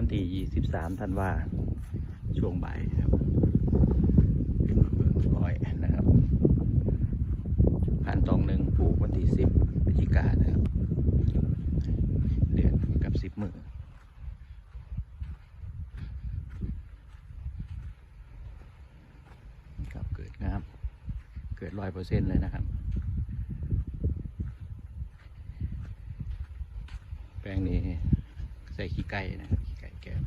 วันที่ 23 ธันวาช่วงบ่ายครับขึ้นเบิ่งอ้อยนะครับผ่านตองหนึ่งปลูกวันที่ 10พฤศจิกายนะครับ เดือนกับ 10 มือครับเกิดงามเกิดร้อยเปอร์เซ็นต์เลยนะครับแปลงนี้ใส่ขี้ไก่นะครับ ก่แก้ว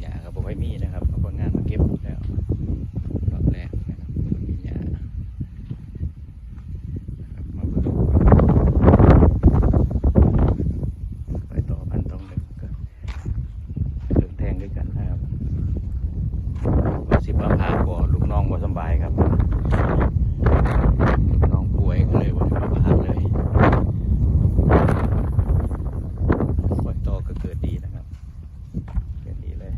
หญ้าก็บอกให้มีนะครับเอาผลงานมาเก็บแล้วรอบแรกนะครับบ่มีหญ้านะครับมาเบิ่งไปต่อพันตรงหนึ่งก็เริ่มแทงด้วยกันนะครับว่าสิบว่าพาบ่ลูกน้องบ่สบายครับลูกน้องป่วยก็เลยว่ามาพาเลย ฝนโตก็เกิดดีนะครับ เกิดดีเลย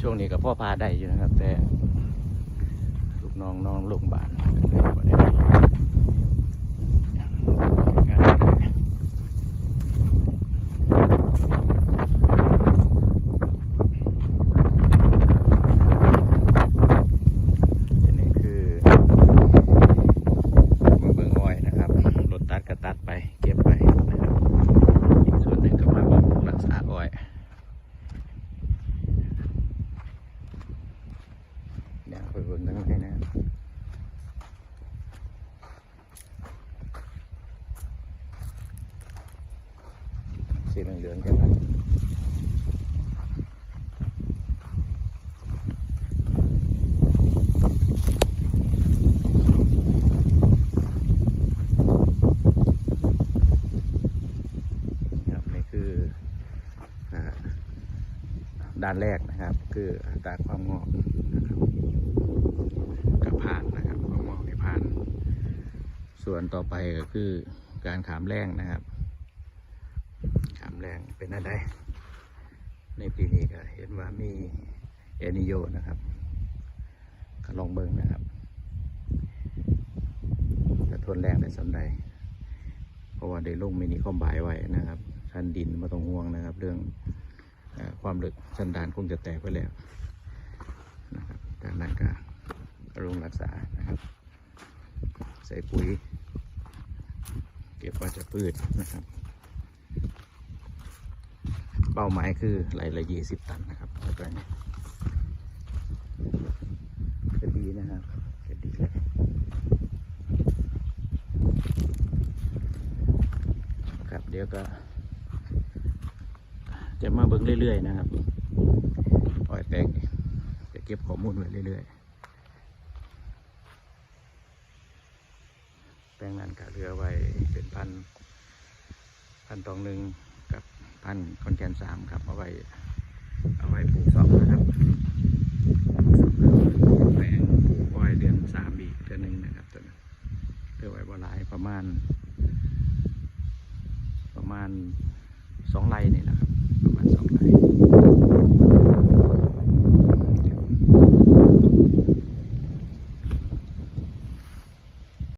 ช่วงนี้ก็พ่อพาได้อยู่นะครับ แต่ลูกน้องน้องโรงบ้าบาลก็เลยบ่ได้งานเลยอันนี้คือ มาเบิ่งอ้อยนะครับ รถตัดก็ตัดไป เก็บไปนะครับ อีกส่วนหนึ่งก็มาบำรุงรักษาอ้อย เดี๋ยวไปเบิ่งทางไหนนะสีเหลืองๆกันนะครับนี่คืออ่าด้านแรกนะครับ คืออัตราความงอกนะครับผ่านนะครับความงอกในผ่าน ส่วนต่อไปก็คือการขามแรงนะครับ ขามแรงเป็นอะไรในปีนี้ก็เห็นว่ามีเอนิโยนะครับก็ลองเบิ่งนะครับจะทนแรงได้สำใดเพราะว่าได้ลงมินิคอมบายไว้นะครับชั้นดินม่ต้องห่วงนะครับ เรื่องอความลึกชั้นดานคงจะแตกไปแล้วนะครับจากนั้นก็บำรุงรักษานะครับ ใส่ปุ๋ย เก็บว่าจะพืชนะครับ เป้าหมายคือไหลละยี่สิบตันนะครับแล้วก็นี่ก็ดีนะครับก็ดีเลยครับเดี๋ยวก็ จะมาเบิ่งเรื่อยๆนะครับปล่อยแปลงจะเก็บข้อมูลไว้เรื่อยๆ แปลงนั้นก็เหลือไว้เป็นพันพันตองหนึ่งกับพันคอนแกนสามครับเอาไว้เอาไว้ปลูกสองนะครับแปลงปลูกอ้อยเดือนสามอีกเดือนหนึ่งนะครับตัวนั้นเลือไว้บ่หลายประมาณ ประมาณสองไร่นี่นะครับ ประมาณสองไร่